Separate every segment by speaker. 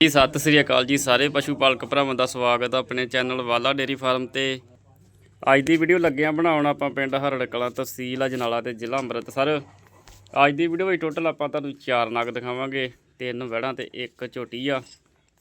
Speaker 1: ਜੀ ਸਤਿ ਸ੍ਰੀ ਅਕਾਲ ਜੀ ਸਾਰੇ ਪਸ਼ੂ ਪਾਲਕ ਭਰਾਵਾਂ ਦਾ ਸਵਾਗਤ ਹੈ ਆਪਣੇ ਚੈਨਲ ਵਾਲਾ ਡੇਰੀ ਫਾਰਮ ਤੇ। ਅੱਜ ਦੀ ਵੀਡੀਓ ਲੱਗਿਆ ਬਣਾਉਣ ਆਪਾਂ ਪਿੰਡ ਹਰੜ ਕਲਾਂ ਤਹਿਸੀਲ ਅਜਨਾਲਾ ਤੇ ਜ਼ਿਲ੍ਹਾ ਅੰਮ੍ਰਿਤਸਰ। ਅੱਜ ਦੀ ਵੀਡੀਓ ਵਿੱਚ ਟੋਟਲ ਆਪਾਂ ਤੁਹਾਨੂੰ ਚਾਰ ਨਗ ਦਿਖਾਵਾਂਗੇ ਤਿੰਨ ਵੜਾਂ ਤੇ ਇੱਕ ਝੋਟੀ ਆ।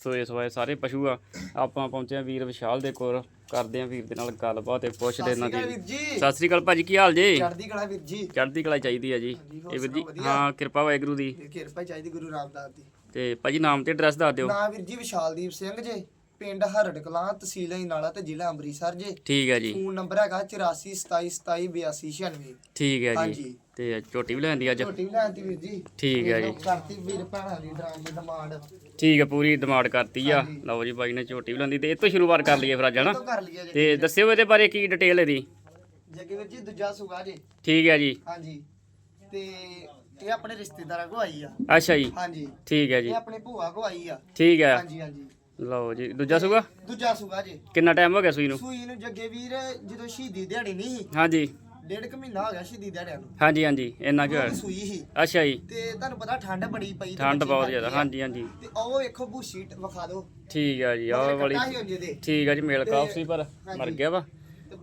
Speaker 1: ਸੋ ਇਸ ਵਾਏ ਸਾਰੇ ਪਸ਼ੂ ਆ ਆਪਾਂ ਪਹੁੰਚੇ ਆ ਵੀਰ ਵਿਸ਼ਾਲ ਦੇ ਕੋਲ ਕਰਦੇ ਆ ਵੀਰ ਦੇ ਨਾਲ ਗੱਲਬਾਤ ਤੇ ਪੁੱਛਦੇ ਇਹਨਾਂ
Speaker 2: ਵੀਰ
Speaker 1: ਦੀ।
Speaker 2: ਜੀ।
Speaker 1: ਸਤਿ ਸ੍ਰੀ ਅਕਾਲ ਭਾਜੀ ਕੀ ਹਾਲ ਜੀ?
Speaker 2: ਚੜ੍ਹਦੀ ਕਲਾ ਵੀਰ ਜੀ।
Speaker 1: ਚੜ੍ਹਦੀ ਕਲਾ ਚਾਹੀਦੀ ਆ ਜੀ। ਇਹ ਵੀਰ ਜੀ? ਹਾਂ ਕਿਰਪਾ ਵਾਹਿਗੁਰੂ ਦੀ।
Speaker 2: ਕਿਰਪਾ ਚਾਹੀਦੀ ਗੁਰੂ ਰਾਮਦਾਸ ਦੀ।
Speaker 1: ਤੇ ਭਾਜੀ ਨਾਮ ਤੇ ਐਡਰੈਸ ਦੱਸ ਦਿਓ।
Speaker 2: ਨਾਂ ਵੀਰ ਜੀ ਵਿਸ਼ਾਲਦੀਪ ਸਿੰਘ ਜੇ ਪਿੰਡ ਹਰੜ ਕਲਾਂ ਤਹਿਸੀਲ ਨਾਲਾ ਤੇ ਜ਼ਿਲ੍ਹਾ ਅੰਮ੍ਰਿਤਸਰ ਜੇ।
Speaker 1: ਠੀਕ ਹੈ ਜੀ।
Speaker 2: ਫੋਨ ਨੰਬਰ ਹੈਗਾ 8427278296
Speaker 1: ਠੀਕ ਹੈ ਜੀ।
Speaker 2: ਹਾਂਜੀ।
Speaker 1: ਤੇ ਝੋਟੀ ਵੀ ਲੈਂਦੀ ਅੱਜ?
Speaker 2: ਛੋਟੀ ਵੀ ਲੈਂਦੀ ਵੀਰ ਜੀ।
Speaker 1: ਠੀਕ ਹੈ ਜੀ।
Speaker 2: ਕਰਤੀ ਵੀਰ ਭੈਣਾਂ ਦੀ ਡਰਾਮ ਦੀ ਡਿਮਾਂਡ।
Speaker 1: ਠੀਕ ਹੈ ਪੂਰੀ ਡਿਮਾਂਡ ਕਰਤੀ ਆ। ਲਓ ਜੀ ਬਾਈ ਨੇ ਝੋਟੀ ਵੀ ਲੈਂਦੀ ਤੇ ਇਹ ਤੋਂ ਸ਼ੁਰੂਆਤ ਕਰ ਲਈਏ ਫਿਰ ਅੱਜ ਹਨਾ?
Speaker 2: ਤੇ
Speaker 1: ਦੱਸਿਓ ਇਹਦੇ ਬਾਰੇ ਕੀ ਡਿਟੇਲ ਇਹਦੀ?
Speaker 2: ਜੱਗੇ ਵੀਰ ਜੀ ਦੂਜਾ ਸੁਗਾ ਜੇ।
Speaker 1: ਠੀਕ ਹੈ ਜੀ।
Speaker 2: ਹਾਂਜੀ। ਤੇ ਇਹ ਆਪਣੇ ਰਿਸ਼ਤੇਦਾਰਾਂ ਕੋ ਆਈ ਆ।
Speaker 1: ਅੱਛਾ ਜੀ।
Speaker 2: ਹਾਂਜੀ।
Speaker 1: ਠੀਕ ਹੈ ਜੀ।
Speaker 2: ਇਹ ਆਪਣੇ ਭੂਆ ਕੋ ਆਈ ਆ।
Speaker 1: ਠੀਕ ਹੈ।
Speaker 2: ਹਾਂਜੀ ਹਾਂਜੀ।
Speaker 1: ਲਓ ਜੀ ਦੂਜਾ ਸੂਗਾ
Speaker 2: ਦੂਜਾ ਸੁਗਾ ਜੇ।
Speaker 1: ਕਿੰਨਾ ਟਾਈਮ ਹੋ ਗਿਆ ਸੂਈ ਨੂੰ?
Speaker 2: ਸੂਈ ਨੂੰ ਜੱਗੇ ਵੀਰ ਜਦੋਂ ਸ਼ਹੀਦੀ ਦਿਹਾੜੀ ਨਹੀਂ ਸੀ,
Speaker 1: ਹਾਂਜੀ।
Speaker 2: ਡੇਢ ਕੁ ਮਹੀਨਾ ਹੋ ਗਿਆ ਸ਼ਹੀਦੀ ਦਿਹਾੜਿਆਂ ਨੂੰ।
Speaker 1: ਹਾਂਜੀ ਹਾਂਜੀ ਇੰਨਾ ਕੁ ਹੋਇਆ।
Speaker 2: ਸੂਈ ਸੀ।
Speaker 1: ਅੱਛਾ ਜੀ।
Speaker 2: ਤੇ ਤੁਹਾਨੂੰ ਪਤਾ ਠੰਡ ਬੜੀ ਪਈ
Speaker 1: ਠੰਡ ਬਹੁਤ ਜ਼ਿਆਦਾ।
Speaker 2: ਆ।
Speaker 1: ਹਾਂਜੀ ਹਾਂਜੀ।
Speaker 2: ਤੇ ਉਹ ਵੇਖੋ ਬੂਸ਼ੀ ਵਿਖਾ ਦਿਓ।
Speaker 1: ਠੀਕ ਹੈ ਜੀ ਆਹ ਵਾਲੀ ਠੀਕ ਹੈ ਜੀ ਮੇਲ ਕਾਫ ਸੀ ਪਰ। ਮਰ ਗਿਆ ਵਾ।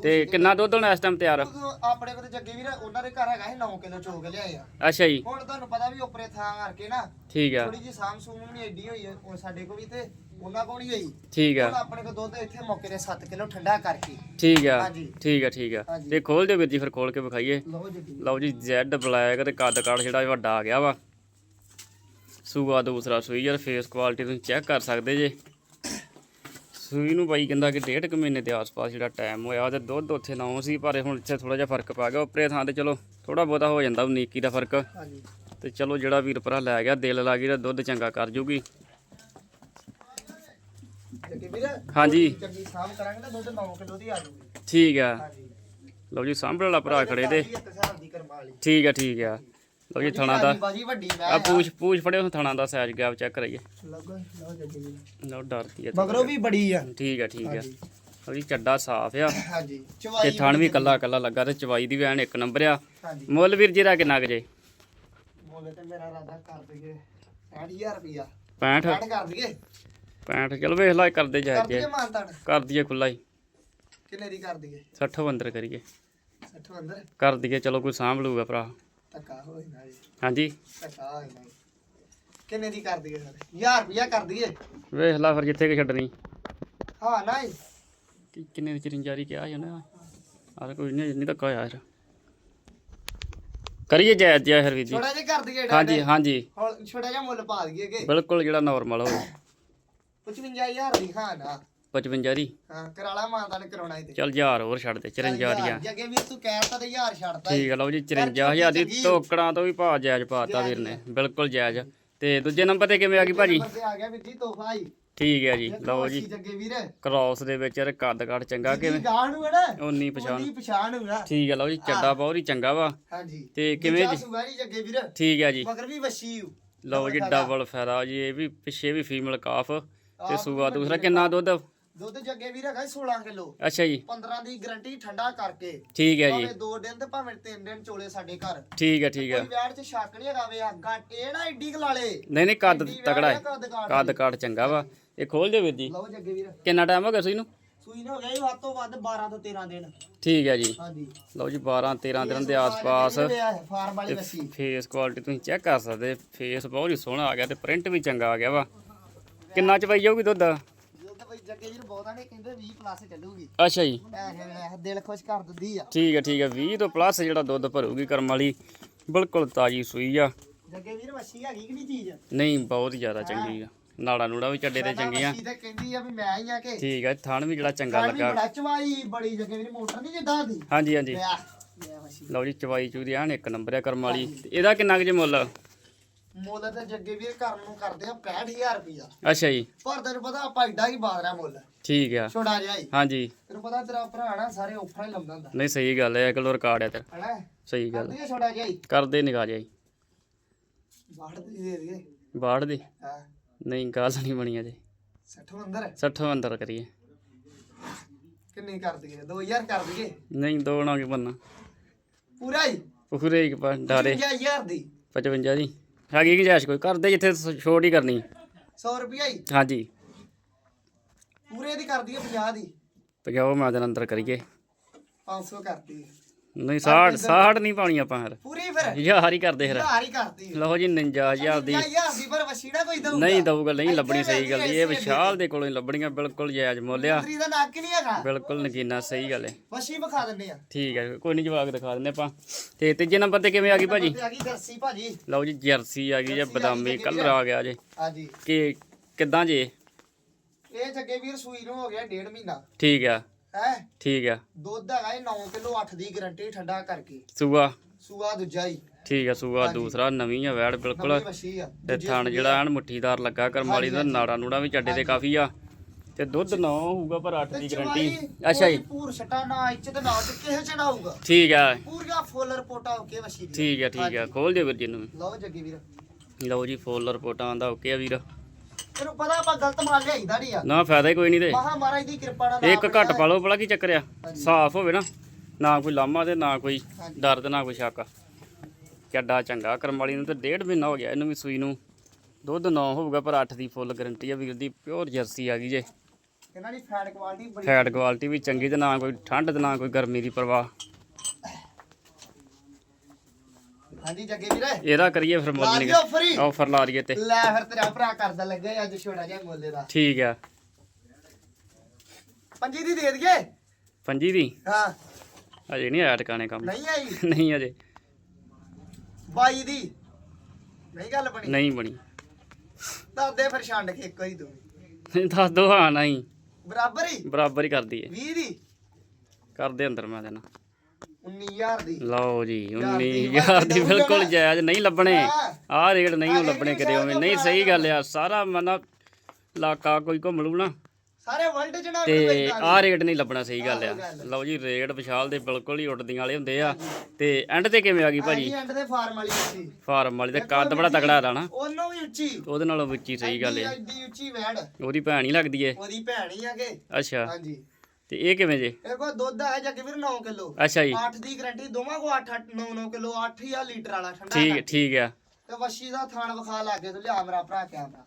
Speaker 2: ਤੇ
Speaker 1: ਕਿੰਨਾ ਦੁੱਧ ਹੋਣਾ ਇਸ ਟਾਈਮ ਤਿਆਰ?
Speaker 2: ਆਪਣੇ ਕੋਲ ਜੱਗੇ ਵੀਰ ਉਹਨਾਂ ਦੇ ਘਰ ਹੈਗਾ ਸੀ 9 ਕਿਲੋ ਚੋ ਕੇ ਲਿਆਏ ਆ।
Speaker 1: ਅੱਛਾ ਜੀ।
Speaker 2: ਹੁਣ ਤੁਹਾਨੂੰ ਪਤਾ ਵੀ ਉਪਰੇ ਥਾਂ ਕਰਕੇ ਨਾ
Speaker 1: ਠੀਕ ਆ।
Speaker 2: ਥੋੜੀ ਜੀ ਸਾਮ ਸੂਮ ਵੀ ਐਡੀ ਹੋਈ ਆ, ਉਹ ਸਾਡੇ ਕੋਲ ਵੀ ਤੇ ਉਹਨਾਂ ਕੋਲ ਨਹੀਂ ਹੋਈ।
Speaker 1: ਠੀਕ ਆ।
Speaker 2: ਹੁਣ ਆਪਣੇ ਕੋਲ ਦੁੱਧ ਇੱਥੇ ਮੌਕੇ ਤੇ 7 ਕਿਲੋ ਠੰਡਾ ਕਰਕੇ।
Speaker 1: ਠੀਕ ਆ
Speaker 2: ਹਾਂਜੀ।
Speaker 1: ਠੀਕ ਆ ਠੀਕ ਆ। ਤੇ ਖੋਲ ਦਿਓ ਵੀਰ ਜੀ ਫਿਰ ਖੋਲ ਕੇ ਵਿਖਾਈਏ।
Speaker 2: ਲਓ
Speaker 1: ਜੀ। ਜ਼ੈਡ ਬਲੈਕ ਤੇ ਕੱਦ ਕਾਠ ਜਿਹੜਾ ਵੱਡਾ ਆ ਗਿਆ ਵਾ। ਸੂਆ ਦੂਸਰਾ ਸੂਈ ਯਾਰ ਫੇਸ ਕੁਆਲਿਟੀ ਤੁਸੀਂ ਚੈੱਕ ਕਰ ਸਕਦੇ ਜੇ। ਸੂਈ ਨੂੰ ਬਾਈ ਕਹਿੰਦਾ ਕਿ ਡੇਢ ਕੁ ਮਹੀਨੇ ਦੇ ਆਸ-ਪਾਸ ਜਿਹੜਾ ਟਾਈਮ ਹੋਇਆ ਤੇ ਦੁੱਧ ਉੱਥੇ ਨਾ ਸੀ ਪਰ ਹੁਣ ਇੱਥੇ ਥੋੜਾ ਜਿਹਾ ਫ਼ਰਕ ਪਾ ਗਿਆ। ਉੱਪਰੇ ਥਾਂ ਤੇ ਚਲੋ ਥੋੜਾ ਬਹੁਤਾ ਹੋ ਜਾਂਦਾ ਉਨੀਕੀ ਦਾ ਫ਼ਰਕ।
Speaker 2: ਹਾਂਜੀ।
Speaker 1: ਤੇ ਚਲੋ ਜਿਹੜਾ ਵੀਰ ਭਰਾ ਲੈ ਗਿਆ ਦਿਲ ਲੱਗ ਗਿਆ ਦੁੱਧ ਚੰਗਾ ਕਰ ਜੂਗੀ। ਹਾਂਜੀ।
Speaker 2: ਚੰਗੀ ਸਾਮ ਕਰਾਂਗੇ ਨਾ ਦੁੱਧ 9 ਕਿਲੋ ਦੀ ਆ ਜੂਗੀ।
Speaker 1: ਠੀਕ ਆ। ਲਓ ਜੀ ਸਾਂਭਣ ਵਾਲਾ ਭਰਾ ਖੜੇ ਤੇ ਠੀਕ ਆ ਠੀਕ ਆ। ਲਓ ਜੀ ਥਣਾ ਦਾ।
Speaker 2: ਬਾਜੀ ਵੱਡੀ ਮੈਂ
Speaker 1: ਆ ਪੂਛ ਪੂਛ ਫੜਿਓ ਥਣਾ ਦਾ ਸਾਈਜ਼ ਗੈਪ ਚੈੱਕ ਕਰਾਈਏ।
Speaker 2: ਲੱਗੋ ਲਓ ਜੱਗੇ
Speaker 1: ਲਓ ਡਰਦੀ ਆ
Speaker 2: ਮਗਰੋਂ ਵੀ ਬੜੀ ਆ।
Speaker 1: ਠੀਕ ਆ ਠੀਕ ਆ। ਲਓ ਜੀ ਚੱਡਾ ਸਾਫ਼ ਆ।
Speaker 2: ਹਾਂਜੀ
Speaker 1: ਤੇ ਥਣ ਵੀ ਕੱਲਾ ਕੱਲਾ ਲੱਗਾ ਤੇ ਚਵਾਈ ਦੀ ਵੈਨ ਇੱਕ ਨੰਬਰ ਆ।
Speaker 2: ਹਾਂਜੀ।
Speaker 1: ਮੁੱਲ ਵੀਰ ਜੀ ਦਾ ਕਿੰਨਾ ਕੁ ਜੇ।
Speaker 2: ਬੋਲੇ ਤੇ ਮੇਰਾ ਰਾਦਾ ਕਰ ਦਈਏ 60000 ਰੁਪਿਆ
Speaker 1: 65
Speaker 2: ਕੱਢ ਕਰ ਦਈਏ?
Speaker 1: 65 ਚਲੋ ਵੇਖ ਲਾ ਕਰਦੇ ਜੇ
Speaker 2: ਮਾਨਤਾਨ
Speaker 1: ਕਰ ਦਈਏ ਖੁੱਲਾ ਹੀ।
Speaker 2: ਕਿੰਨੇ ਦੀ ਕਰ ਦਈਏ?
Speaker 1: 60 ਅੰਦਰ ਕਰੀਏ।
Speaker 2: 60 ਅੰਦਰ
Speaker 1: ਕਰ ਦਈਏ ਚਲੋ ਕੋਈ ਸਾਂਭ ਲੂਗਾ ਭਰਾ।
Speaker 2: ਧੱਕਾ ਜੀ।
Speaker 1: ਹਾਂਜੀ।
Speaker 2: ਧੱਕਾ ਹੋਏ ਨਾ ਜੀ। ਕਿੰਨੇ ਦੀ ਕਰ ਦਈਏ ਸਰ? 1000 ਰੁਪਿਆ ਕਰ ਦਈਏ
Speaker 1: ਵੇਖ ਲਾ ਫਿਰ ਜਿੱਥੇ ਕਿ ਛੱਡਣੀ।
Speaker 2: ਹਾਂ ਨਾ ਜੀ।
Speaker 1: ਕਿ ਕਿੰਨੇ ਦੀ ਚਰਿੰਜਾਰੀ ਕਿਹਾ ਜਾਂਦਾ ਆਹ ਕੋਈ ਨਹੀਂ ਨਹੀਂ ਧੱਕਾ ਹੋਇਆ ਯਾਰ ਕਰੀਏ ਜਾਇਜ਼ ਜਿਹਾ ਫਿਰ ਵੀਰ ਜੀ।
Speaker 2: ਛੋਟਾ ਜਿਹਾ ਕਰ ਦਈਏ
Speaker 1: ਹਾਂਜੀ ਹਾਂਜੀ।
Speaker 2: ਹੁਣ ਛੋਟਾ ਜਿਹਾ ਮੁੱਲ ਪਾ ਦਈਏ ਕਿ
Speaker 1: ਬਿਲਕੁਲ ਜਿਹੜਾ ਨਾਰਮਲ ਹੋਵੇ।
Speaker 2: 55000 ਦੀ ਹਾਂ ਨਾ।
Speaker 1: 55 ਦੀ।
Speaker 2: ਹਾਂ ਕਰਾਲਾ ਮਾਨਤਾਨ ਕਰਾਉਣਾ ਹੀ ਤੇ
Speaker 1: ਚੱਲ ਹਜ਼ਾਰ ਹੋਰ ਛੱਡ ਦੇ 54 ਦੀਆਂ
Speaker 2: ਜੱਗੇ ਵੀਰ ਤੂੰ ਕਹਿਤਾ ਤੇ 1000 ਛੱਡਤਾ।
Speaker 1: ਠੀਕ ਲਓ ਜੀ 54000 ਦੀ ਟੋਕੜਾਂ ਤੋਂ ਵੀ ਭਾਅ ਜਾਇਜ਼ ਪਾਤਾ ਵੀਰ ਨੇ। ਬਿਲਕੁਲ ਜਾਇਜ਼ ਤੇ ਦੂਜੇ ਨੰਬਰ ਤੇ ਕਿਵੇਂ ਆ ਗਈ ਭਾਜੀ?
Speaker 2: ਆ ਗਿਆ ਵੀਰ ਜੀ ਤੋਹਫਾ ਹੀ
Speaker 1: ਠੀਕ ਹੈ ਜੀ ਲਓ ਜੀ। ਕ੍ਰਾਸ ਦੇ ਵਿੱਚ ਯਾਰ ਕੱਦ ਕਾਠ ਚੰਗਾ ਕਿਵੇਂ?
Speaker 2: ਨੂੰ ਨਾ?
Speaker 1: ਉਨੀ ਪਛਾਣ।
Speaker 2: ਉਹਦੀ ਪਛਾਣ ਨੂੰ ਨਾ
Speaker 1: ਠੀਕ ਹੈ ਲਓ ਜੀ ਚੱਡਾ ਬਹੁਤ ਹੀ ਚੰਗਾ ਵਾ।
Speaker 2: ਹਾਂਜੀ।
Speaker 1: ਤੇ ਕਿਵੇਂ ਜੀ?
Speaker 2: ਸੁਗਾਰੀ ਜੱਗੇ ਵੀਰ।
Speaker 1: ਠੀਕ ਹੈ ਜੀ।
Speaker 2: ਮਗਰ ਵੀ ਵਸ਼ੀ
Speaker 1: ਲਓ ਜੀ ਡਬਲ ਫਾਇਦਾ ਜੀ ਇਹ ਵੀ ਪਿੱਛੇ ਵੀ ਫੀਮੇਲ ਕਾਫ ਤੇ ਸੂਆ ਦੂਸਰਾ ਕਿੰਨਾ ਦੁੱਧ?
Speaker 2: ਦੁੱਧ ਜੱਗੇ ਵੀਰ ਹੈਗਾ 16 ਕਿਲੋ।
Speaker 1: ਅੱਛਾ ਜੀ।
Speaker 2: 15 ਦੀ ਗਰੰਟੀ ਠੰਡਾ ਕਰਕੇ।
Speaker 1: ਠੀਕ ਹੈ ਜੀ।
Speaker 2: ਭਾਵੇਂ 2 ਦਿਨ ਤੇ ਭਾਵੇਂ 3 ਦਿਨ ਚੋਲੇ ਸਾਡੇ ਘਰ।
Speaker 1: ਠੀਕ ਹੈ ਠੀਕ ਹੈ।
Speaker 2: ਕੋਈ ਵਿਆਹ 'ਚ ਸ਼ੱਕ ਨਹੀਂ ਹੈਗਾ ਵੇ ਅੱਗਾ ਇਹ ਨਾ ਏਡੀ ਗਲਾਲੇ
Speaker 1: ਨਹੀਂ ਨਹੀਂ ਕੱਦ ਤਕੜਾ ਹੈ।
Speaker 2: ਕੱਦ ਕਾਠ
Speaker 1: ਚੰਗਾ ਵਾ। ਇਹ ਖੋਲ ਦਿਓ ਵੀਰ ਜੀ।
Speaker 2: ਲਓ ਜੱਗੇ ਵੀਰ।
Speaker 1: ਕਿੰਨਾ ਟਾਈਮ ਹੋ ਗਿਆ ਸੂਈ ਨੂੰ?
Speaker 2: ਸੂਈ ਨੂੰ ਹੋ ਗਿਆ ਜੀ ਵੱਧ ਤੋਂ ਵੱਧ 12 ਤੋਂ 13 ਦਿਨ।
Speaker 1: ਠੀਕ ਹੈ ਜੀ।
Speaker 2: ਹਾਂਜੀ।
Speaker 1: ਲਓ ਜੀ 12 13 ਦਿਨ ਦੇ ਆਸ-ਪਾਸ।
Speaker 2: ਫਾਰਮ ਵਾਲੀ ਵਸੀ
Speaker 1: ਫੇਸ ਕੁਆਲਿਟੀ ਤੁਸੀਂ ਚੈੱਕ ਕਰ ਸਕਦੇ। ਫੇਸ ਬਹੁਤ ਹੀ ਸੋਹਣਾ ਆ ਗਿਆ ਤੇ ਪ੍ਰਿੰਟ ਵੀ ਚੰਗਾ ਆ ਗਿਆ ਵਾ। ਕਿੰਨਾ ਚ ਪਈ ਜਾਊਗੀ ਦੁੱਧ?
Speaker 2: ਜੱਗੇ ਵੀਰ ਬਹੁਤਾ ਨੇ ਕਹਿੰਦੇ 20 ਪਲੱਸ ਚੱਲੂਗੀ।
Speaker 1: ਅੱਛਾ ਜੀ।
Speaker 2: ਐ ਐ ਦਿਲ ਖੁਸ਼ ਕਰ ਦਿੰਦੀ ਆ।
Speaker 1: ਠੀਕ ਹੈ ਠੀਕ ਹੈ 20 ਤੋਂ ਪਲੱਸ ਜਿਹੜਾ ਦੁੱਧ ਭਰੂਗੀ ਕਰਮ ਵਾਲੀ ਬਿਲਕੁਲ ਤਾਜੀ ਸੂਈ ਆ।
Speaker 2: ਜੱਗੇ ਵੀਰ ਵਸੀ ਹੈਗੀ ਕਿ ਨਹੀਂ ਚੀਜ਼?
Speaker 1: ਨਹੀਂ ਬਹੁਤ ਜ਼ਿਆਦਾ ਚੰਗੀ ਆ। ਨਾੜਾ ਨੂੜਾ ਵੀ ਚੱਡੇ ਤੇ ਚੰਗੀਆਂ।
Speaker 2: ਵਸੀ ਤਾਂ ਕਹਿੰਦੀ ਆ ਵੀ ਮੈਂ ਹੀ ਆ ਕਿ।
Speaker 1: ਠੀਕ ਹੈ ਥਣ ਵੀ ਜਿਹੜਾ ਚੰਗਾ ਲੱਗਾ।
Speaker 2: ਬੜਾ ਚਵਾਈ ਬੜੀ ਜੱਗੇ ਵੀਰ ਮੋਟਰ ਨਹੀਂ ਜਿੱਦਾਂ ਦੀ?
Speaker 1: ਹਾਂਜੀ ਹਾਂਜੀ। ਲਓ ਜੀ ਚਵਾਈ ਚੂਰੀ ਆਣ ਇੱਕ ਨੰਬਰ ਆ ਕਰਮ ਵਾਲੀ। ਇਹਦਾ ਕਿੰਨਾ ਕੁ ਜੇ ਮੁੱਲ?
Speaker 2: ਮੁੱਲ ਤੇ ਜੱਗੇ ਵੀਰ ਕਰਨ ਨੂੰ ਕਰਦੇ ਆ 65000 ਰੁਪਇਆ।
Speaker 1: ਅੱਛਾ ਜੀ।
Speaker 2: ਪਰ ਤੈਨੂੰ ਪਤਾ ਆਪਾਂ ਏਡਾ ਹੀ ਬਾਦਰਾ ਮੁੱਲ
Speaker 1: ਠੀਕ ਆ।
Speaker 2: ਛੋੜਾ ਜਿਹਾ ਹੀ।
Speaker 1: ਹਾਂਜੀ।
Speaker 2: ਤੈਨੂੰ ਪਤਾ ਤੇਰਾ ਭਰਾ ਨਾ ਸਾਰੇ ਆਫਰਾਂ ਹੀ ਲਾਉਂਦਾ ਹੁੰਦਾ।
Speaker 1: ਨਹੀਂ ਸਹੀ ਗੱਲ ਹੈ ਕਿਲੋ ਰਿਕਾਰਡ ਹੈ ਤੇਰਾ।
Speaker 2: ਹਨਾ?
Speaker 1: ਸਹੀ ਗੱਲ।
Speaker 2: ਕਰਦੀ ਆ ਛੋੜਾ ਜਿਹਾ ਹੀ।
Speaker 1: ਕਰਦੇ ਨਿਗਾਹ ਜਾਈ
Speaker 2: ਬਾੜ ਦੀ ਦੇ ਦੇ।
Speaker 1: ਬਾੜ ਦੀ
Speaker 2: ਹਾਂ।
Speaker 1: ਨਹੀਂ ਗੱਲ ਨਹੀਂ ਬਣੀ ਅਜੇ।
Speaker 2: 60 ਅੰਦਰ
Speaker 1: 60 ਅੰਦਰ ਕਰੀਏ।
Speaker 2: ਕਿੰਨੀ ਕਰ ਦਈਏ? 2000 ਕਰ ਦਈਏ?
Speaker 1: ਨਹੀਂ ਦੋਣਾ ਕੀ ਬੰਨਾ
Speaker 2: ਪੂਰਾ ਹੀ?
Speaker 1: ਪੂਰੇ ਪਾ ਡਾਰੇ।
Speaker 2: 55000 ਦੀ।
Speaker 1: 55 ਦੀ ਹੈਗੀ ਗੁੰਜਾਇਸ਼ ਕੋਈ? ਕਰਦੇ ਜਿੱਥੇ ਛੋਟ ਹੀ ਕਰਨੀ।
Speaker 2: 100 ਰੁਪਿਆ ਹੀ?
Speaker 1: ਹਾਂਜੀ।
Speaker 2: ਪੂਰੇ ਦੀ ਕਰਦੀ ਹੈ 50 ਦੀ।
Speaker 1: ਤੇ ਕਿਹਾ ਉਹ ਮੈਂ ਅੰਦਰ ਕਰੀਏ।
Speaker 2: 500 ਕਰਦੀ ਹੈ
Speaker 1: ਨਹੀਂ 60 60 ਨਹੀਂ ਪਾਉਣੀ ਆਪਾਂ ਫਿਰ।
Speaker 2: ਪੂਰੀ ਫਿਰ।
Speaker 1: ਯਾਰ ਹੀ ਕਰਦੇ ਫਿਰ।
Speaker 2: ਹੀ ਕਰਦੀ
Speaker 1: ਲਓ ਜੀ 59000 ਦੀ
Speaker 2: ਹਜ਼ਾਰ ਦੀ ਪਰ ਵਸੀੜਾ ਕੋਈ ਦਊਗਾ।
Speaker 1: ਨਹੀਂ ਦਊਗਾ ਨਹੀਂ ਲੱਭਣੀ ਸਹੀ ਗੱਲ ਇਹ ਵਿਸ਼ਾਲ ਦੇ ਕੋਲੋਂ ਹੀ ਲੱਭਣੀਆਂ ਬਿਲਕੁਲ ਜਾਇਜ਼ ਮੋਲਿਆ
Speaker 2: ਤਰੀ ਦਾ ਨੱਕ ਨਹੀਂ ਹੈਗਾ।
Speaker 1: ਬਿਲਕੁਲ ਨਗੀਨਾ ਸਹੀ ਗੱਲ ਹੈ।
Speaker 2: ਵਸ਼ੀ ਵਿਖਾ ਦਿੰਨੇ ਆ।
Speaker 1: ਠੀਕ ਹੈ ਕੋਈ ਨਹੀਂ ਜਵਾਬ ਦਿਖਾ ਦਿੰਦੇ ਆਪਾਂ। ਤੇ ਤੀਜੇ ਨੰਬਰ ਤੇ ਕਿਵੇਂ ਆ ਗਈ ਭਾਜੀ?
Speaker 2: ਆ ਗਈ ਜਰਸੀ ਭਾਜੀ।
Speaker 1: ਲਓ ਜੀ ਜਰਸੀ ਆ ਗਈ ਜੇ ਬਦਾਮੀ ਕਲਰ ਆ ਗਿਆ ਜੇ।
Speaker 2: ਹਾਂਜੀ।
Speaker 1: ਕਿ ਕਿੱਦਾਂ ਜੇ?
Speaker 2: ਇਹ ਜੱਗੇ ਵੀਰ ਸੂਈ ਨੂੰ ਹੋ ਗਿਆ ਡੇਢ ਮਹੀਨਾ।
Speaker 1: ਠੀਕ ਆ।
Speaker 2: ਹੈ?
Speaker 1: ਠੀਕ ਆ।
Speaker 2: ਦੁੱਧ ਹੈਗਾ ਇਹ 9 ਕਿਲੋ 8 ਦੀ ਗਰੰਟੀ ਠੰਡਾ ਕਰਕੇ।
Speaker 1: ਸੂਆ?
Speaker 2: ਸੂਆ ਦੂਜਾ ਹੀ
Speaker 1: ਠੀਕ ਆ ਸੂਆ ਦੂਸਰਾ ਨਵੀਂ ਆ ਵੈੜ ਬਿਲਕੁਲ। ਤੇ ਥਣ ਜਿਹੜਾ ਐਨ ਮੁੱਠੀਦਾਰ ਲੱਗਾ ਕਰਮ ਵਾਲੀ ਦਾ ਨਾੜਾ ਨੂੜਾ ਵੀ ਚੱਡੇ ਤੇ ਕਾਫੀ ਆ। ਤੇ ਦੁੱਧ ਨਾ ਹੋਊਗਾ ਪਰ 8 ਦੀ ਗਾਰੰਟੀ ਅੱਛਾ ਜੀ।
Speaker 2: ਪੂਰ ਛਟਾ ਨਾ ਇੱਚ ਤੇ ਨਾ ਤੇ ਕਿਸੇ ਚ ਨਾ ਹੋਊਗਾ
Speaker 1: ਠੀਕ ਆ।
Speaker 2: ਪੂਰੀਆਂ ਫੁੱਲ ਰਿਪੋਰਟਾਂ ਹੋ ਕੇ ਵਸ਼ੀ ਦੀ
Speaker 1: ਠੀਕ ਆ ਠੀਕ ਆ। ਖੋਲ ਦਿਓ ਵੀਰ ਜੀ ਨੂੰ
Speaker 2: ਲਓ ਜੱਗੇ ਵੀਰ।
Speaker 1: ਲਓ ਜੀ ਫੁੱਲ ਰਿਪੋਰਟਾਂ ਆਂਦਾ ਓਕੇ ਆ ਵੀਰ।
Speaker 2: ਤੈਨੂੰ ਪਤਾ ਆਪਾਂ ਗਲਤ ਮਾਲ ਲਿਆਈਦਾ ਨਹੀਂ ਆ।
Speaker 1: ਨਾ ਫਾਇਦਾ ਹੀ ਕੋਈ ਨਹੀਂ ਤੇ।
Speaker 2: ਮਹਾ ਮਹਾਰਾਜ ਦੀ ਕਿਰਪਾ ਨਾਲ
Speaker 1: ਇੱਕ ਘੱਟ ਪਾ ਲਓ ਭਲਾ ਕੀ ਚੱਕਰ ਆ? ਸਾਫ਼ ਹੋਵੇ ਨਾ ਨਾ ਕੋਈ ਲਾਮਾ ਤੇ ਨਾ ਕੋਈ ਡਰ ਤੇ ਨਾ ਕੋਈ ਸ਼ੱਕ ਚੱਡਾ ਚੰਗਾ ਕਰਮ ਵਾਲੀ ਨੂੰ ਤੇ ਡੇਢ ਮਹੀਨਾ ਹੋ ਗਿਆ ਇਹਨੂੰ ਵੀ ਸੂਈ ਨੂੰ। ਦੁੱਧ ਨਾ ਹੋਊਗਾ ਪਰ 8 ਦੀ ਫੁੱਲ ਗਾਰੰਟੀ ਆ ਵੀਰ ਦੀ ਪਿਓਰ ਜਰਸੀ ਆ ਗਈ ਜੇ।
Speaker 2: ਇਹਨਾਂ ਦੀ ਫੈਟ ਕੁਆਲਿਟੀ ਬੜੀ
Speaker 1: ਫੈਟ ਕੁਆਲਿਟੀ ਵੀ ਚੰਗੀ ਤੇ ਨਾ ਕੋਈ ਠੰਡ ਤੇ ਨਾ ਕੋਈ ਗਰਮੀ ਦੀ ਪਰਵਾਹ।
Speaker 2: ਹਾਂਜੀ ਜੱਗੇ ਵੀਰ।
Speaker 1: ਇਹਦਾ ਕਰੀਏ ਫਿਰ
Speaker 2: ਲਾ
Speaker 1: ਮੁੱਲ
Speaker 2: ਦਿਓ ਆਫਰ ਹੀ
Speaker 1: ਆਫਰ ਲਾ ਦਈਏ ਤੇ।
Speaker 2: ਲੈ ਫਿਰ ਤੇਰਾ ਭਰਾ ਕਰਦਾ ਲੱਗਾ ਅੱਜ ਛੋਟਾ ਜਿਹਾ ਮੁੱਲੇ ਦਾ।
Speaker 1: ਠੀਕ ਆ।
Speaker 2: ਪੰਜੀ ਦੀ ਦੇ ਦਈਏ?
Speaker 1: ਪੰਜੀ ਦੀ?
Speaker 2: ਹਾਂ।
Speaker 1: ਅਜੇ ਨਹੀਂ ਆਇਆ ਟਿਕਾਣੇ ਕੰਮ।
Speaker 2: ਨਹੀਂ ਆਈ?
Speaker 1: ਨਹੀਂ ਅਜੇ
Speaker 2: 22 ਦੀ? ਨਹੀਂ ਗੱਲ ਬਣੀ?
Speaker 1: ਨਹੀਂ ਬਣੀ।
Speaker 2: ਦੱਸ ਦੇ ਫਿਰ ਛੰਡ ਕੇ ਇੱਕ ਵਾਰੀ ਤੂੰ
Speaker 1: ਦੱਸ ਦੋ ਹਾਂ ਨਹੀਂ।
Speaker 2: ਬਰਾਬਰ ਹੀ?
Speaker 1: ਬਰਾਬਰ ਹੀ ਕਰਦੀ ਏ।
Speaker 2: 20 ਦੀ?
Speaker 1: ਕਰਦੇ ਅੰਦਰ ਮੈਂ ਦੇਣਾ
Speaker 2: 19000 ਦੀ।
Speaker 1: ਲਓ ਜੀ
Speaker 2: ਯਾਰ ਦੀ
Speaker 1: 19000 ਦੀ ਬਿਲਕੁਲ। ਜਾਇਜ਼ ਨਹੀਂ ਲੱਭਣੇ। ਆਹ ਰੇਟ ਨਹੀਂ ਉਹ ਲੱਭਣੇ ਕਿਤੇ ਉਵੇਂ। ਨਹੀਂ ਸਹੀ ਗੱਲ ਆ। ਸਾਰਾ ਮਨਾ ਇਲਾਕਾ ਕੋਈ ਘੁੰਮ ਲੂ ਨਾ।
Speaker 2: ਸਾਰੇ ਵਰਲਡ ਚ ਨਾ
Speaker 1: ਤੇ ਆਹ ਰੇਟ ਨਹੀਂ ਲੱਭਣਾ ਸਹੀ ਗੱਲ ਆ। ਲਓ ਜੀ ਰੇਟ ਵਿਸ਼ਾਲ ਦੇ ਬਿਲਕੁਲ ਹੀ ਉੱਡਦੀਆਂ ਵਾਲੇ ਹੁੰਦੇ ਆ। ਤੇ ਐਂਡ ਤੇ ਕਿਵੇਂ ਆ ਗਈ ਭਾਜੀ?
Speaker 2: ਐਂਡ ਦੇ ਫਾਰਮ ਵਾਲੀ ਉੱਚੀ।
Speaker 1: ਫਾਰਮ ਵਾਲੀ ਤੇ ਕੱਦ ਬੜਾ ਤਗੜਾ ਦਾ ਨਾ।
Speaker 2: ਉਹਨੂੰ ਵੀ ਉੱਚੀ।
Speaker 1: ਉਹਦੇ ਨਾਲੋਂ ਹੀ ਸਹੀ ਗੱਲ ਆ।
Speaker 2: ਐਡੀ ਉੱਚੀ ਵੈੜ
Speaker 1: ਉਹਦੀ ਭੈਣ ਹੀ ਲੱਗਦੀ ਏ।
Speaker 2: ਉਹਦੀ ਭੈਣ ਹੀ ਆਗੇ
Speaker 1: ਅੱਛਾ।
Speaker 2: ਹਾਂਜੀ।
Speaker 1: ਤੇ ਇਹ ਕਿਵੇਂ ਜੇ?
Speaker 2: ਇਹ ਕੋ ਦੁੱਧ ਹੈ ਜੱਗੇ ਵੀਰ 9 ਕਿਲੋ।
Speaker 1: ਅੱਛਾ ਜੀ।
Speaker 2: 8 ਦੀ ਗਰੰਟੀ ਦੋਵਾਂ ਕੋ 8 9 9 ਕਿਲੋ 8000 ਲੀਟਰ ਵਾਲਾ ਠੰਡਾ
Speaker 1: ਠੀਕ ਠੀਕ ਆ।
Speaker 2: ਤੇ ਵਸ਼ੀ ਦਾ ਥਾਣ ਵਿਖਾ ਲਾਗੇ ਤੂੰ ਲਿਆ ਮੇਰਾ ਭਰਾ ਕੈਮਰਾ।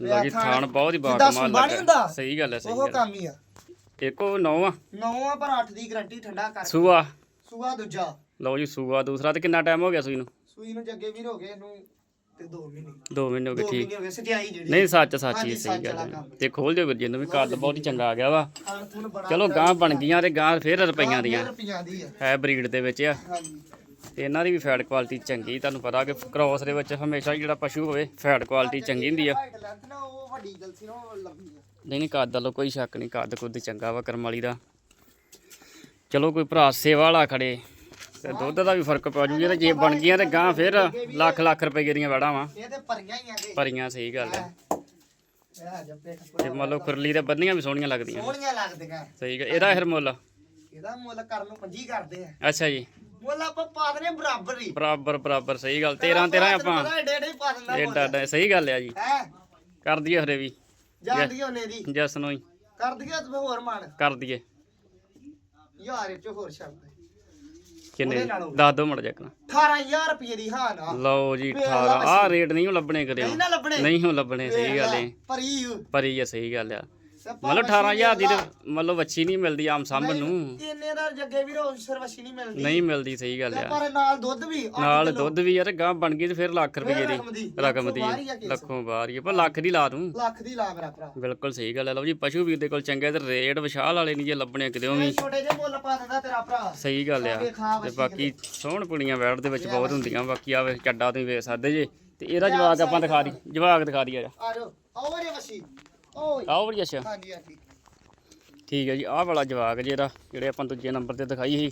Speaker 1: ਲਓ ਜੀ ਥਾਣ। ਬਹੁਤ ਹੀ
Speaker 2: ਨੀ ਹੁੰਦਾ?
Speaker 1: ਲੱਗਾ। ਸਹੀ ਗੱਲ ਹੈ ਸਹੀ
Speaker 2: ਉਹ
Speaker 1: ਗੱਲ
Speaker 2: ਕੰਮ ਹੀ ਆ।
Speaker 1: ਇੱਕੋ ਨੌ ਆ?
Speaker 2: 9 ਆ ਪਰ 8 ਦੀ ਗਰੰਟੀ ਠੰਡਾ ਕਰ
Speaker 1: ਸੂਆ?
Speaker 2: ਸੂਆ ਦੂਜਾ।
Speaker 1: ਲਓ ਜੀ ਸੂਆ ਦੂਸਰਾ ਤੇ ਕਿੰਨਾ ਟਾਈਮ ਹੋ ਗਿਆ ਸੂਈ ਨੂੰ?
Speaker 2: ਸੂਈ ਨੂੰ ਜੱਗੇ ਵੀਰ ਹੋ ਗਏ ਇਹਨੂੰ ਤੇ 2 ਮਹੀਨੇ
Speaker 1: 2 ਮਹੀਨੇ ਹੋ
Speaker 2: 2
Speaker 1: ਗਏ ਠੀਕ
Speaker 2: ਮਹੀਨੇ ਹੋ ਗਏ ਸਟਿਆਈ ਜਿਹੜੀ।
Speaker 1: ਨਹੀਂ ਸੱਚ ਸੱਚ ਹੀ ਸਹੀ ਗੱਲ। ਤੇ ਖੋਲ ਦਿਓ ਵੀਰ ਜੀ ਨੂੰ ਵੀ ਕੱਦ ਬਹੁਤ ਹੀ ਚੰਗਾ ਆ ਗਿਆ ਵਾ। ਚਲੋ ਗਾਂ ਬਣ ਗਈਆਂ ਤੇ ਗਾਂ ਫੇਰ ਰੁਪਈਆਂ ਦੀਆਂ।
Speaker 2: ਦੀ
Speaker 1: ਹੈ ਬਰੀਡ ਦੇ ਵਿੱਚ ਆ। ਤੇ ਇਹਨਾਂ ਦੀ ਵੀ ਫੈਟ ਕੁਆਲਿਟੀ ਚੰਗੀ ਤੁਹਾਨੂੰ ਪਤਾ ਕਿ ਕ੍ਰੋਸ ਦੇ ਵਿੱਚ ਹਮੇਸ਼ਾ ਹੀ ਜਿਹੜਾ ਪਸ਼ੂ ਹੋਵੇ ਫੈਟ ਕੁਆਲਿਟੀ ਚੰਗੀ ਹੁੰਦੀ ਆ। ਨਹੀਂ ਨਹੀਂ ਕੱਦ ਵੱਲੋਂ ਕੋਈ ਸ਼ੱਕ ਨਹੀਂ ਕੱਦ ਕੁੱਦ ਚੰਗਾ ਵਾ ਕਰਮ ਵਾਲੀ ਦਾ। ਚਲੋ ਕੋਈ ਭਰਾ ਸੇਵਾ ਵਾਲਾ ਖੜੇ। ਤੇ ਦੁੱਧ ਦਾ ਵੀ ਫ਼ਰਕ ਪੈ ਜੂਗੀ ਤੇ ਜੇ ਬਣ ਗਈਆਂ ਤੇ ਗਾਂ ਫਿਰ ਲੱਖ ਲੱਖ ਰੁਪਏ ਦੀਆਂ ਵੜਾਂ ਵਾ।
Speaker 2: ਇਹ ਤੇ ਪਰੀਆਂ ਹੀ ਆਗੇ
Speaker 1: ਭਰੀਆਂ ਸਹੀ ਗੱਲ ਹੈ ਤੇ ਮੰਨ ਲਓ ਖੁਰਲੀ ਤੇ ਬੰਨੀਆਂ ਵੀ ਸੋਹਣੀਆਂ ਲੱਗਦੀਆਂ।
Speaker 2: ਸੋਹਣੀਆਂ ਲੱਗਦੀਆਂ।
Speaker 1: ਸਹੀ ਗੱਲ ਇਹਦਾ ਫਿਰ ਮੁੱਲ?
Speaker 2: ਇਹਦਾ ਮੁੱਲ ਕਰਨ ਨੂੰ ਪੰਜੀ ਕਰਦੇ ਆ।
Speaker 1: ਅੱਛਾ ਜੀ।
Speaker 2: ਮੁੱਲ ਆਪਾਂ ਪਾ ਦਨੇ ਬਰਾਬਰ ਹੀ।
Speaker 1: ਬਰਾਬਰ ਬਰਾਬਰ ਸਹੀ ਗੱਲ 13 13 ਆਪਾਂ।
Speaker 2: ਏਡੇ ਏਡੇ ਹੀ ਪਾ ਦਿੰਦਾ
Speaker 1: ਇਹ ਡਾਡਾ ਸਹੀ ਗੱਲ ਆ ਜੀ।
Speaker 2: ਹੈ?
Speaker 1: ਕਰ ਦਈਏ ਹਰੇ ਵੀ।
Speaker 2: ਜਾਂਦੀ ਉਹਨੇ ਦੀ।
Speaker 1: ਜਸ ਨੂੰ ਹੀ।
Speaker 2: ਕਰ ਦਈਏ ਤੇ ਹੋਰ ਮਾਨ
Speaker 1: ਕਰ ਦਈਏ।
Speaker 2: ਯਾਰ ਇਹ ਚ ਹੋਰ ਸ਼ਬਦ
Speaker 1: ਕਿੰਨੇ
Speaker 2: ਉਹਦੇ ਨਾਲੋਂ।
Speaker 1: ਦੱਸ ਦੋ ਮੜ ਜੱਕਣਾ
Speaker 2: 18000 ਰੁਪਏ ਦੀ ਹਾਂ ਨਾ
Speaker 1: ਲਓ ਜੀ
Speaker 2: ਵੇਖ
Speaker 1: 18
Speaker 2: ਲਾ
Speaker 1: ਆਹ ਰੇਟ ਨਹੀਂ ਲੱਭਣੇ ਕਦੇ।
Speaker 2: ਨਹੀਂ ਨਾ ਲੱਭਣੇ।
Speaker 1: ਨਹੀਂ ਉਹ ਲੱਭਣੇ ਸਹੀ ਗੱਲ ਏ।
Speaker 2: ਪਰੀ
Speaker 1: ਪਰੀ ਆ ਸਹੀ ਗੱਲ ਆ। ਮਤਲਬ 18000 ਦੀ ਤੇ ਮਤਲਬ ਵੱਛੀ ਨਹੀਂ ਮਿਲਦੀ ਆਮ ਸਾਂਭਣ ਨੂੰ।
Speaker 2: ਇੰਨੇ ਦਾ ਜੱਗੇ ਵੀਰੋ ਸਰਵਸ਼ੀ ਨਹੀਂ ਮਿਲਦੀ।
Speaker 1: ਨਹੀਂ ਮਿਲਦੀ ਸਹੀ ਗੱਲ
Speaker 2: ਤੇ
Speaker 1: ਆ।
Speaker 2: ਪਰ ਨਾਲ ਦੁੱਧ ਵੀ
Speaker 1: ਨਾਲ। ਦੁੱਧ ਵੀ ਯਾਰ ਗਾਂ ਬਣ ਗਈ ਤੇ ਫਿਰ ਲੱਖ ਰੁਪਏ
Speaker 2: ਦੀ,
Speaker 1: ਰਕਮ ਦੀ
Speaker 2: ਲੱਖੋਂ ਬਾਹਰ ਹੀ ਆ
Speaker 1: ਆ, ਪਰ ਲੱਖ ਦੀ ਲਾ ਤੂੰ
Speaker 2: ਲੱਖ ਦੀ ਲਾ ਮੇਰਾ ਭਰਾ।
Speaker 1: ਬਿਲਕੁਲ ਸਹੀ ਗੱਲ ਹੈ ਲਓ ਜੀ ਪਸ਼ੂ ਵੀਰ ਦੇ ਕੋਲ ਚੰਗੇ ਤੇ ਰੇਟ ਵਿਸ਼ਾਲ ਵਾਲੇ ਨਹੀਂ ਜੇ ਲੱਭਣੇ ਕਿਤੇ ਵੀ
Speaker 2: ਛੋਟੇ ਜਿਹੇ ਮੁੱਲ ਪਾ ਦਿੰਦਾ ਤੇਰਾ ਭਰਾ।
Speaker 1: ਸਹੀ ਗੱਲ ਆ। ਤੇ ਬਾਕੀ ਸੋਹਣ ਪੁਣੀਆਂ ਵੈੜ ਦੇ ਵਿੱਚ ਬਹੁਤ ਹੁੰਦੀਆਂ। ਬਾਕੀ ਆ ਵੇ ਚੱਡਾ ਤੁਸੀਂ ਵੇਖ ਸਕਦੇ ਜੇ। ਤੇ ਇਹਦਾ ਜਵਾਕ ਆਪਾਂ ਦਿਖਾ ਦੀ। ਜਵਾਕ ਦਿਖਾ ਦੀ ਆ ਜਾ
Speaker 2: ਆ ਜਾਓ। ਆਓ ਰੇ ਵਸੀ ਓਏ।
Speaker 1: ਆਓ ਬੜੀ ਅੱਛਾ।
Speaker 2: ਹਾਂਜੀ ਹਾਂਜੀ।
Speaker 1: ਠੀਕ ਹੈ ਜੀ ਆਹ ਵਾਲਾ ਜਵਾਕ ਜਿਹੜਾ ਜਿਹੜੇ ਆਪਾਂ ਦੂਜੇ ਨੰਬਰ ਤੇ ਦਿਖਾਈ ਸੀ।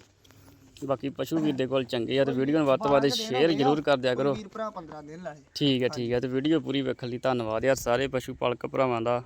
Speaker 1: ਬਾਕੀ ਪਸ਼ੂ ਵੀਰ ਦੇ ਕੋਲ ਚੰਗੇ ਆ ਤੇ ਵੀਡੀਓ ਨੂੰ ਵੱਧ ਤੋਂ ਵੱਧ ਸ਼ੇਅਰ ਜ਼ਰੂਰ ਕਰ ਦਿਆ ਕਰੋ।
Speaker 2: ਵੀਰ ਭਰਾ 15 ਦਿਨ ਲਾਏ।
Speaker 1: ਠੀਕ ਹੈ ਠੀਕ ਹੈ ਤੇ ਵੀਡੀਓ ਪੂਰੀ ਵੇਖਣ ਲਈ ਧੰਨਵਾਦ ਯਾਰ ਸਾਰੇ ਪਸ਼ੂ ਪਾਲਕ ਭਰਾਵਾਂ ਦਾ।